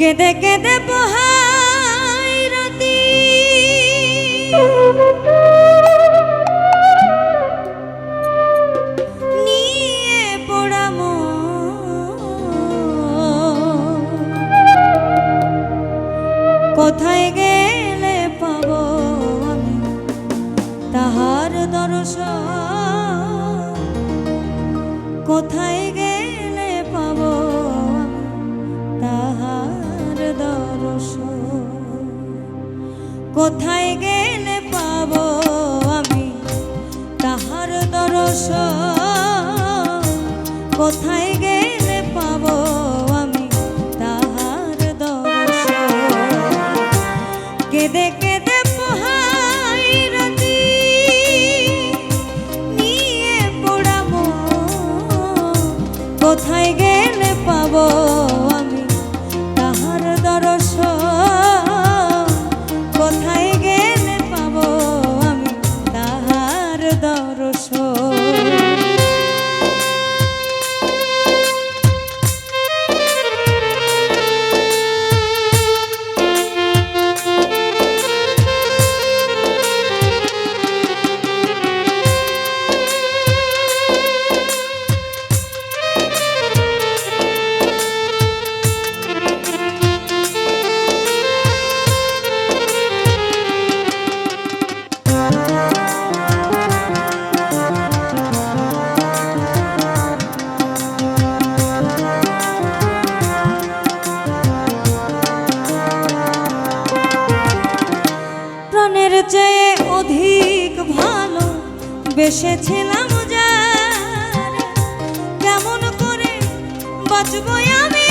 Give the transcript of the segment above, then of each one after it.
কেঁদে কেঁদে পোহাই রাতি। নিয়ে পড়াম কোথায় গেলে পাব আমি তাহার দর্শন? কোথায় গেলে কোথায় গেলে পাব আমি? তাহার দর্শ কোথায় এসেছিলাম যা কেমন করে বাঁচবো আমি?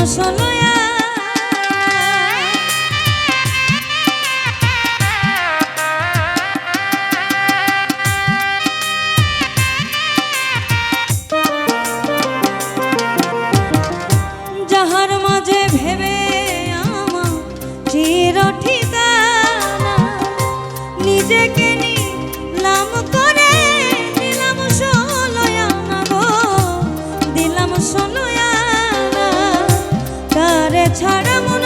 মুসলয়া ছাড়া মন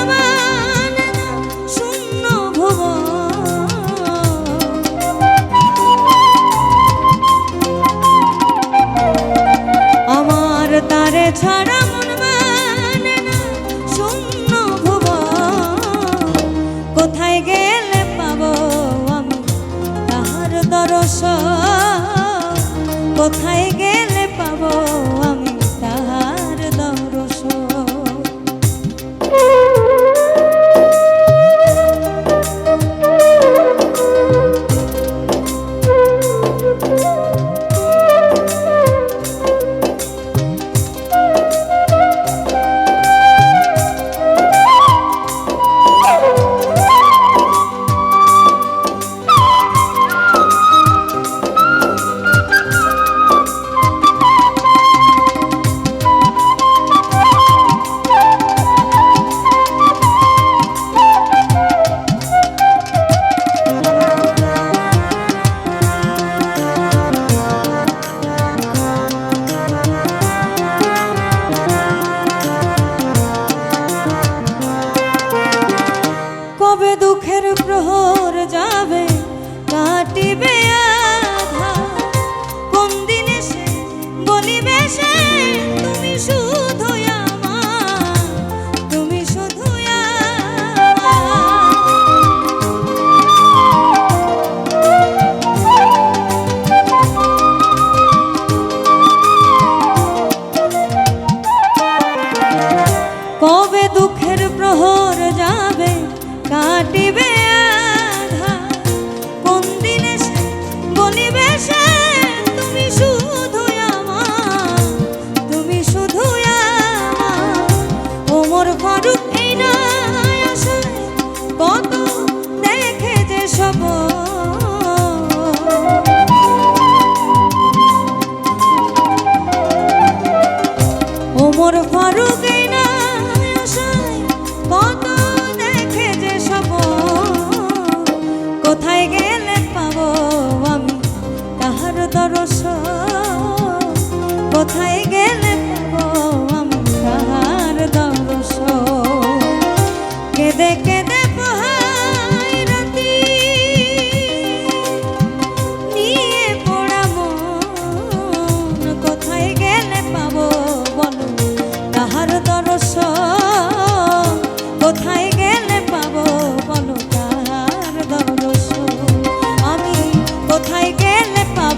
শূন্য ভব। আমার তারে ছাড়া মন কোথায় গেলে পাব আমি তাহার কোথায় গেলে পাব i'm Shit!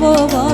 গেলে